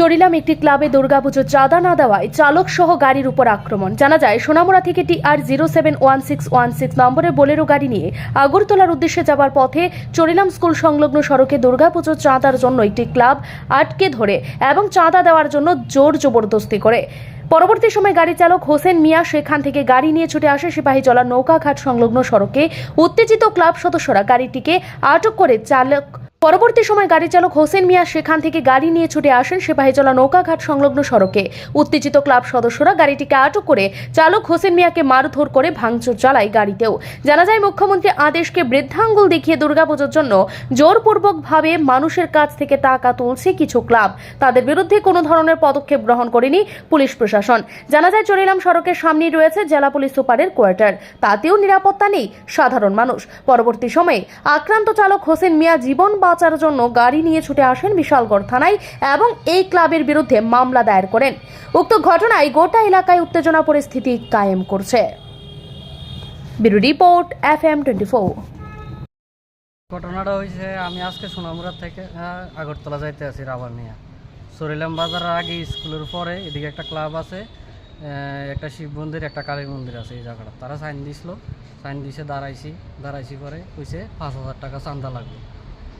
চরিলাম একটি ক্লাবে দুর্গাপুজোর চাঁদা না দেওয়ায় চালক সহ গাড়ির উপর আক্রমণ। জানা যায়, সোনামুড়া থেকে T R zero seven one six one six নম্বরের বোলেরো গাড়ি নিয়ে আগরতলার উদ্দেশ্যে যাবার পথে চরিলাম স্কুল সংলগ্ন সড়কে দুর্গাপুজোর চাঁদার জন্য একটি ক্লাব আটকে ধরে এবং চাঁদা দেওয়ার জন্য জোর জবরদস্তি করে। পরবর্তী সময় গাড়ি চালক হোসেন মিয়া সেখান থেকে গাড়ি নিয়ে ছুটে আসে সিপাহীজলা নৌকাঘাট সংলগ্ন সড়কে। উত্তেজিত ক্লাব সদস্যরা গাড়িটিকে আটক করে চালক পরবর্তী সময় গাড়ি চালক হোসেন মিয়া সেখান থেকে গাড়ি নিয়ে ছুটে আসেন সিপাহীজলা নৌকাঘাট সংলগ্ন সড়কে। উত্তেজিত ক্লাব সদস্যরা গাড়িটিকে আটক করে চালক হোসেন মিয়াকে মারধর করে ভাঙচুর চালায় গাড়িতেও। জানা যায়, মুখ্যমন্ত্রী আদেশকে বৃদ্ধাঙ্গুল দেখিয়ে দুর্গাপুজোর জন্য জোরপূর্বকভাবে মানুষের কাছ থেকে টাকা তুলছে কিছু ক্লাব। তাদের বিরুদ্ধে কোনো ধরনের পদক্ষেপ গ্রহণ করেনি পুলিশ প্রশাসন। জানা যায়, চরিলাম সড়কের সামনেই রয়েছে জেলা পুলিশ সুপারের কোয়ার্টার। তাতেও নিরাপত্তা নেই সাধারণ মানুষ। পরবর্তী সময়ে আক্রান্ত চালক হোসেন মিয়া জীবন বাঁচার জন্য গাড়ি নিয়ে ছুটে আসেন বিশালগড় থানায় এবং এই ক্লাবের বিরুদ্ধে মামলা দায়ের করেন। উক্ত ঘটনায় গোটা এলাকায় উত্তেজনা পরিস্থিতি কায়েম করছে। রিপোর্ট ঘটনাটা হয়েছে, আমি আজকে সোনামুড়া থেকে আগরতলা যাইতে আছি রাবার নিয়ে। সরিলাম বাজারের আগে স্কুলের পরে এদিকে একটা ক্লাব আছে একটা শিব মন্দির, একটা কালী মন্দির আছে এই জায়গাটা। তারা সাইন দিছিল, সাইন দিছে, দাঁড়াইছি দাঁড়াইছি পরে কইছে পাঁচ হাজার টাকা চান্দা লাগবে।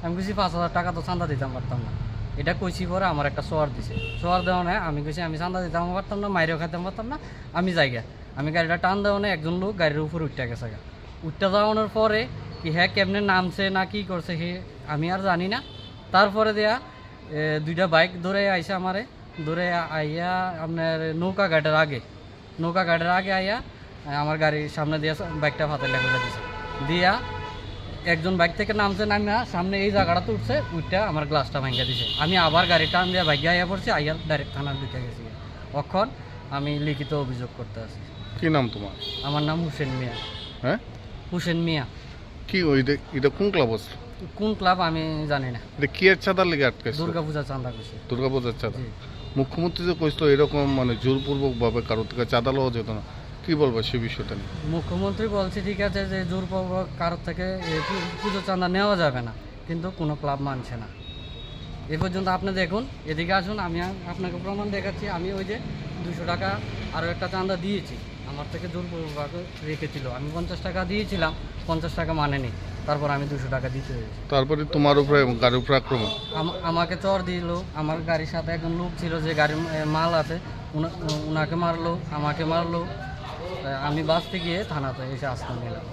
আমি কইছি, পাঁচ হাজার টাকা তো চান্দা দিতাম, পারতাম না। এটা কইছি পরে আমার একটা সোয়ার দিছে। সোয়ার দেওয়া নেই, আমি কইছি, আমি চান্দা দিতাম, পারতাম না, মাইরেও খাইতাম, পারতাম না, আমি জায়গা আমি গাড়িটা টান দেওয়া নেই, একজন লোক গাড়ির উপর উঠতে গেছে গা। উঠতে যাওয়ানোর পরে কি হ্যাঁ কেমনে নামছে না কি করছে সে আমি আর জানি না। তারপরে দেয়া দুইটা বাইক ধরে আইসে আমারে। ধরে আইয়া আপনার নৌকা ঘাটের আগে। নৌকা ঘাটের আগে আইয়া আমার গাড়ির সামনে দিয়ে বাইকটা ফাতে লেগে দিছে। দিয়া একজন বাইক থেকে নামছে নামিয়া সামনে এই জায়গাটা উঠছে উঠটা আমার গ্লাসটা ভাঙ্গা দিছে। আমি আবার গাড়ি টান দিয়ে বাইকে আইয়া পড়ছি আইয়া ডাইরেক্ট থানার দিকে গেছি। অক্ষণ আমি লিখিত অভিযোগ করতে আছি। কি নাম তোমার? আমার নাম হুসেন মিয়া। হ্যাঁ? হুসেন মিয়া। কি ওই এটা কোন ক্লাব আছে? কোন ক্লাব আমি জানি না। এটা কি এর চাঁদার লেগে আটকাইছে দুর্গা পূজা চাঁদা করছে দুর্গাপূজার চাঁদা? মুখ্যমন্ত্রী যে কইছিল এরকম মানে জোরপূর্বক ভাবে কারও থেকে চাঁদা লওয়া যেত না। কি বলব সে বিষয়টা নিয়ে? মুখ্যমন্ত্রী বলছে ঠিক আছে যে জোরপূর্বক কারোর থেকে পুজো চাঁদা নেওয়া যাবে না কিন্তু কোনো ক্লাব মানছে না। এ পর্যন্ত আপনি দেখুন এদিকে আসুন আমি আপনাকে প্রমাণ দেখাচ্ছি আমি ওই যে দুশো টাকা আরও একটা চাঁদা দিয়েছি আমার থেকে জোরপূর্বক রেখেছিল আমি পঞ্চাশ টাকা দিয়েছিলাম পঞ্চাশ টাকা মানেনি তারপর আমি দুশো টাকা দিতে হয়েছে। তারপরে তোমার উপরে গাড়ির উপরে আক্রমণ? আম- আমাকে চর দিল আমার গাড়ির সাথে একজন লোক ছিল যে গাড়ির মাল আছে উনাকে মারলো আমাকে মারলো আমি বাস থেকে থানাতে এসে আশ্রয় নিলাম।